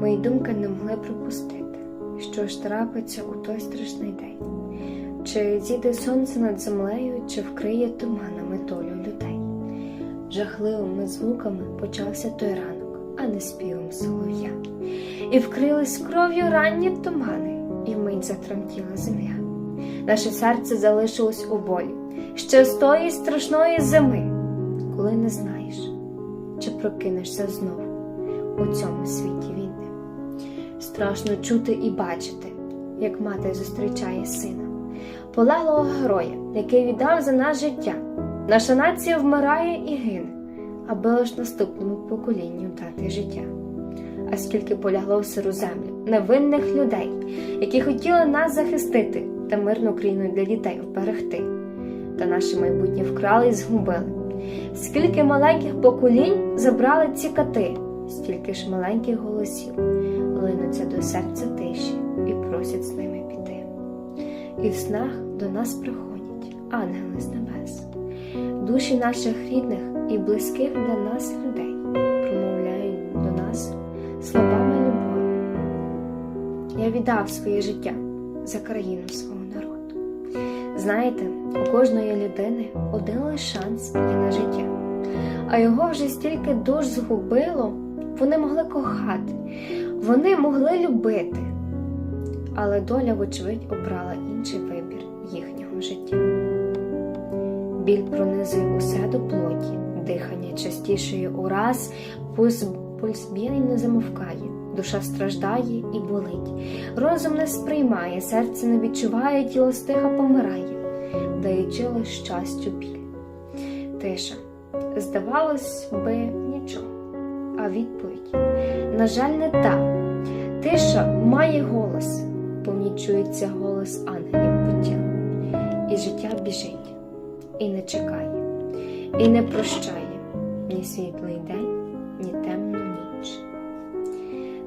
Мої думки не могли припустити, що ж трапиться у той страшний день, чи зійде сонце над землею, чи вкриє туманами долю людей. Жахливими звуками почався той ранок, а не співом солов'я. І вкрились кров'ю ранні тумани, і вмить затремтіла земля. Наше серце залишилось у болі ще з тої страшної зими, коли не знаєш, чи прокинешся знову у цьому світі війни. Страшно чути і бачити, як мати зустрічає сина, полеглого героя, який віддав за нас життя. Наша нація вмирає і гине, аби лиш наступному поколінню дати життя. А скільки полягло в сиру землю невинних людей, які хотіли нас захистити та мирну країну для дітей вберегти, та наше майбутнє вкрали і згубили. Скільки маленьких поколінь забрали ці кати, стільки ж маленьких голосів линуться до серця тиші і просять з ними піти. І в снах до нас приходять ангели з небес, душі наших рідних і близьких для нас людей промовляють до нас словами любові. Я віддав своє життя за країну свого народу. Знаєте, у кожної людини один лише шанс є на життя, а його вже стільки душ згубило, вони могли кохати, вони могли любити, але доля, вочевидь, обрала інший вибір їхнього життя. Біль пронизує усе до плоті, дихання частішає ураз, пульс, пульс білий не замовкає, душа страждає і болить, розум не сприймає, серце не відчуває, тіло стиха помирає, даючи лиш щастю біль. Тиша. Здавалось би, нічого, відповідь, на жаль, не та. Тиша має голос, повні чується голос ангелів буття. І життя біжить, і не чекає, і не прощає ні світлий день, ні темну ніч.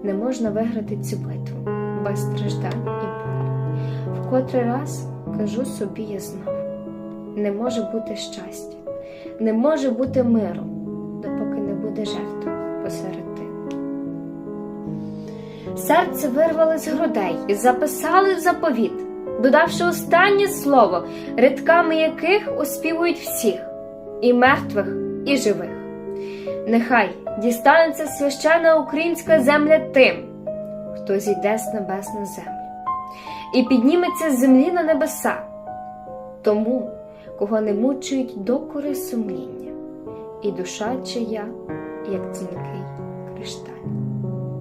Не можна виграти цю битву без страждань і болю. Вкотрий раз кажу собі я знов: не може бути щастя, не може бути миру, допоки не буде жертв посеред тих. Серце вирвали з грудей і записали в заповіт, додавши останнє слово, рядками яких оспівують всіх і мертвих, і живих. Нехай дістанеться священна українська земля тим, хто зійде з небес на землю, і підніметься з землі на небеса, тому, кого не мучують докори сумління, і душа чия, як цінкий кришталь.